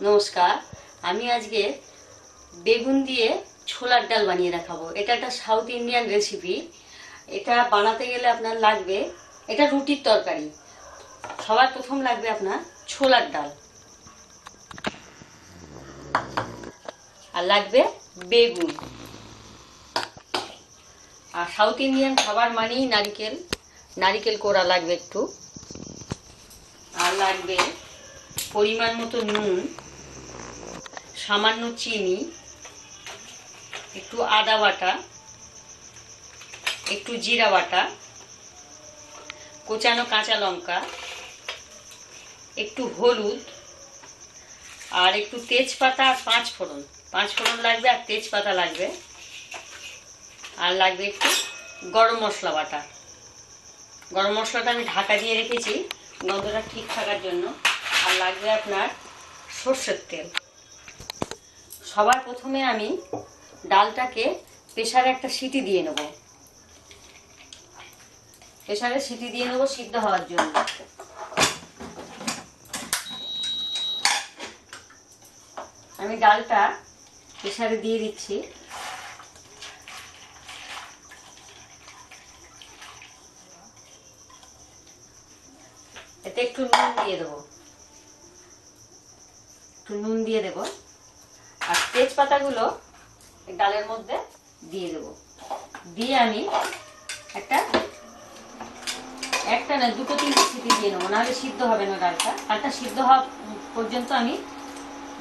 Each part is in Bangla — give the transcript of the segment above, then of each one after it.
নমস্কার, আমি আজকে বেগুন দিয়ে ছোলার ডাল বানিয়ে দেখাবো। এটা একটা সাউথ ইন্ডিয়ান রেসিপি এটা বানাতে গেলে আপনার লাগবে, এটা রুটির তরকারি। সবার প্রথম লাগবে আপনার ছোলার ডাল। আর লাগবে বেগুন। আর সাউথ ইন্ডিয়ান খাবার মানেই নারিকেল। নারিকেল কোড়া লাগবে একটু। আর লাগবে পরিমাণ মতো নুন। সামান্য চিনি, একটু আদা বাটা, একটু জিরা বাটা, কোচানো কাঁচা লঙ্কা, একটু হলুদ, আর একটু তেজপাতা আর পাঁচ ফোড়ন। পাঁচ ফোড়ন লাগবে আর তেজপাতা লাগবে। আর লাগবে একটু গরম মশলা বাটা। গরম মশলাটা আমি ঢাকা দিয়ে রেখেছি, গন্ধটা ঠিক থাকার জন্য। আর লাগবে আপনার সর্ষের তেল। সবার প্রথমে আমি ডালটাকে প্রেশারে একটা সিটি দিয়ে নেব। প্রেশারে সিটি দিয়ে নেব সিদ্ধ হওয়ার জন্য। আমি ডালটা প্রেশারে দিয়ে দিচ্ছি। এতে একটু নুন দিয়ে দেবো। একটু নুন দিয়ে দেবো। তেজপাতাগুলো ডালের মধ্যে দিয়ে দেবো। দিয়ে আমি একটা একটা না দুটো তিনটে সিটি দিয়ে নেব, নাহলে সিদ্ধ হবে না ডালটা। ডালটা সিদ্ধ হওয়া পর্যন্ত আমি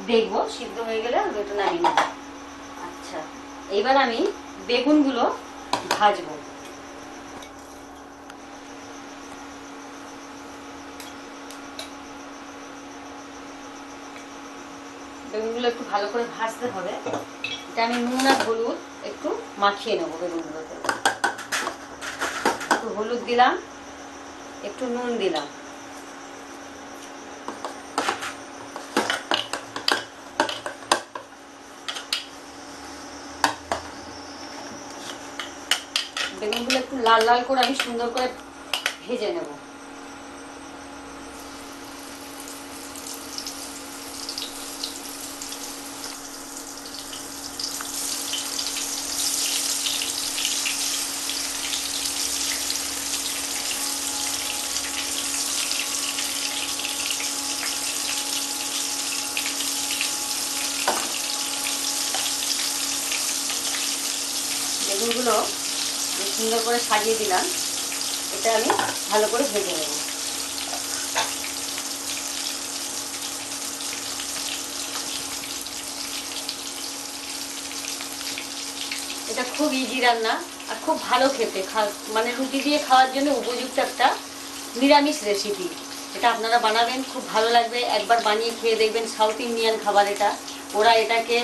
দেখব, সিদ্ধ হয়ে গেলে একটু নামিয়ে নেব। আচ্ছা এইবার আমি বেগুনগুলো ভাজবো। বেগুনগুলো একটু ভালো করে ভাজতে হবে। এটা আমি নুন আর হলুদ একটু মাখিয়ে নেব বেগুনগুলোতে। একটু হলুদ দিলাম, একটু নুন দিলাম। বেগুনগুলো একটু লাল লাল করে আমি সুন্দর করে ভেজে নেব বেগুনগুলো আমি সুন্দর করে সাজিয়ে দিলাম। এটা আমি ভালো করে ভেজে নেব। এটা খুব ইজি রান্না আর খুব ভালো খেতে। মানে রুটি দিয়ে খাওয়ার জন্য উপযুক্ত একটা নিরামিষ রেসিপি এটা আপনারা বানাবেন, খুব ভালো লাগবে। একবার বানিয়ে খেয়ে দেখবেন সাউথ ইন্ডিয়ান খাবার এটা। ওরা এটাকে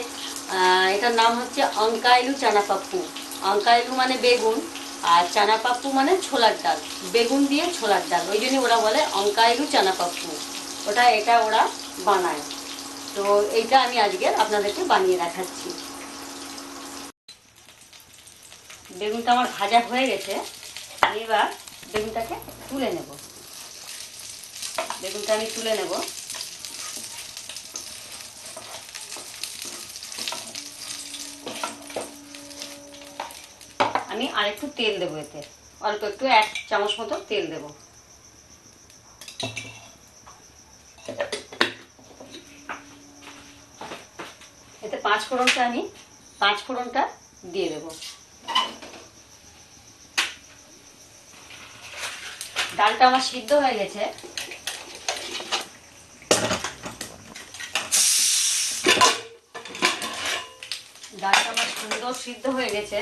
এটার নাম হচ্ছে অঙ্কাইলু চানা পাপ্পু অঙ্কাইলু মানে বেগুন। আর চানা পাপ্পু মানে ছোলার ডাল, বেগুন দিয়ে ছোলার ডাল, ওই জন্য ওরা বলে অঙ্কায়ু চানা পাপ্পু ওটা এটা ওরা বানায়। তো এইটা আমি আজকে আপনাদেরকে বানিয়ে দেখাচ্ছি। বেগুনটা আমার ভাজা হয়ে গেছে। আমি এবার বেগুনটাকে তুলে নেব। বেগুনটা আমি তুলে নেব। আমি আরেকটু তেল দেবো এতে। অল্প একটু এক চামচ মতো তেল দেব। এতে পাঁচ ফোড়নটা আমি, পাঁচ ফোড়নটা দিয়ে দেবো। ডালটা আমার সিদ্ধ হয়ে গেছে। ডালটা আমার সুন্দর সিদ্ধ হয়ে গেছে।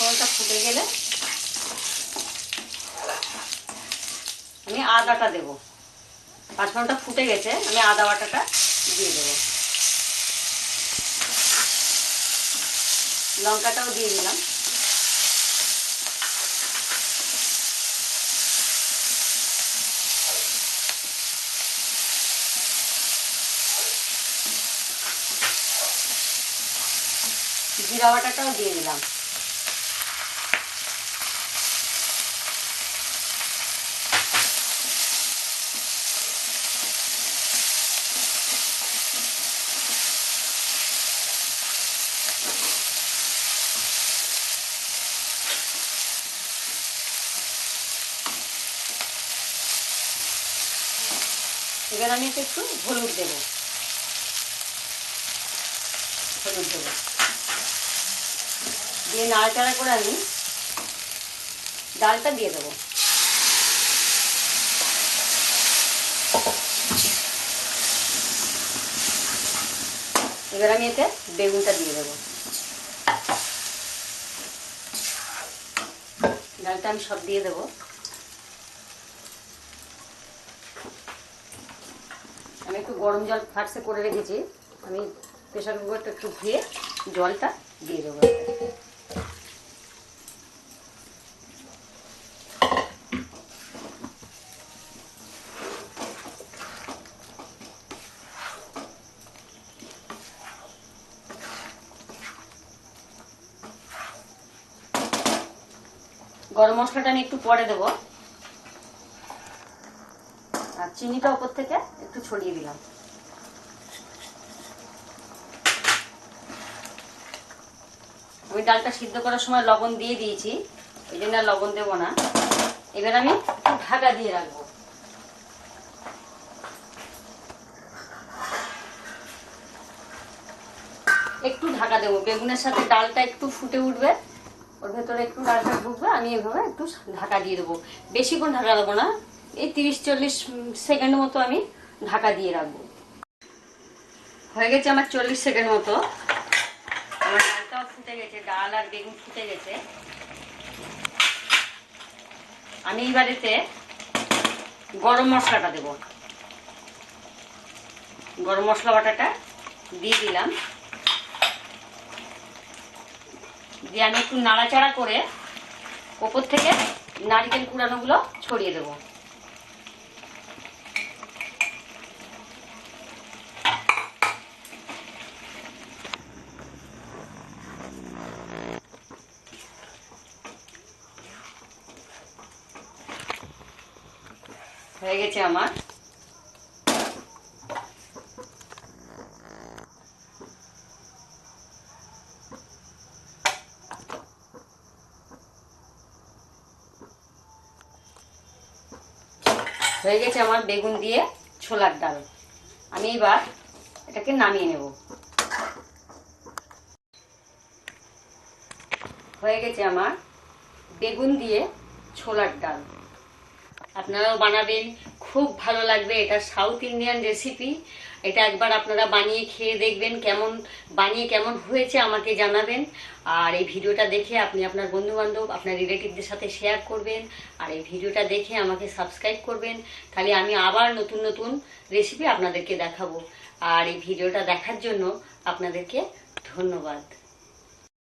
পাঁচফোড়নটা ফুটে গেলে আমি আদাটা দেবো। পাঁচফোড়নটা ফুটে গেছে, আমি আদা বাটাটা দিয়ে দেবো। লঙ্কাটাও দিয়ে দিলাম। জিরা বাটাটাও দিয়ে দিলাম। এবার আমি একটু হলুদ দেবো। হলুদ দেবো। দিয়ে নাড়াচাড়া করে আমি ডালটা দিয়ে দেবো। এবার আমি এতে বেগুনটা দিয়ে দেবো। ডালটা আমি সব দিয়ে দেবো। একটু গরম জল ফার্সে করে রেখেছি। আমি প্রেশার কুকারটা একটু ধুয়ে জলটা দিয়ে দেবো। গরম মশলাটা আমি একটু পরে দেবো। চিনিটা ওপর থেকে একটু ছড়িয়ে দিলাম। আমি ডালটা সিদ্ধ করার সময় লবণ দিয়ে দিয়েছি, এই জন্য লবণ দেবো না। এবার আমি একটু ঢাকা দিয়ে রাখব। একটু ঢাকা দেবো। বেগুনের সাথে ডালটা একটু ফুটে উঠবে, ওর ভেতরে একটু ডালটা ঢুকবে, আমি এভাবে একটু ঢাকা দিয়ে দেবো। বেশিক্ষণ ঢাকা দেবো না। এই তিরিশ চল্লিশ সেকেন্ড মতো আমি ঢাকা দিয়ে রাখব। হয়ে গেছে আমার চল্লিশ সেকেন্ড মতো। আমার ডালটাও ফুটে গেছে, ডাল আর বেগুন ফুটে গেছে। আমি এই বাড়িতে গরম মশলাটা দেব। গরম মশলা বাটাটা দিয়ে দিলাম। দিয়ে আমি একটু নাড়াচাড়া করে ওপর থেকে নারকেল কুড়ানোগুলো ছড়িয়ে দেবো। হয়ে গেছে আমার। হয়ে গেছে আমার বেগুন দিয়ে ছোলার ডাল। আমি এবার এটাকে নামিয়ে নেব। হয়ে গেছে আমার বেগুন দিয়ে ছোলার ডাল। আপনারাও বানাবেন। খুব ভালো লাগবে। এটা সাউথ ইন্ডিয়ান রেসিপি এটা একবার আপনারা বানিয়ে খেয়ে দেখবেন কেমন, বানিয়ে কেমন হয়েছে আমাকে জানাবেন। আর এই ভিডিওটা দেখে আপনি আপনার বন্ধু বান্ধব আপনার রিলেটিভদের সাথে শেয়ার করবেন। আর এই ভিডিওটা দেখে আমাকে সাবস্ক্রাইব করবেন। তাহলে আমি আবার নতুন নতুন রেসিপি আপনাদেরকে দেখাবো। আর এই ভিডিওটা দেখার জন্য আপনাদেরকে ধন্যবাদ।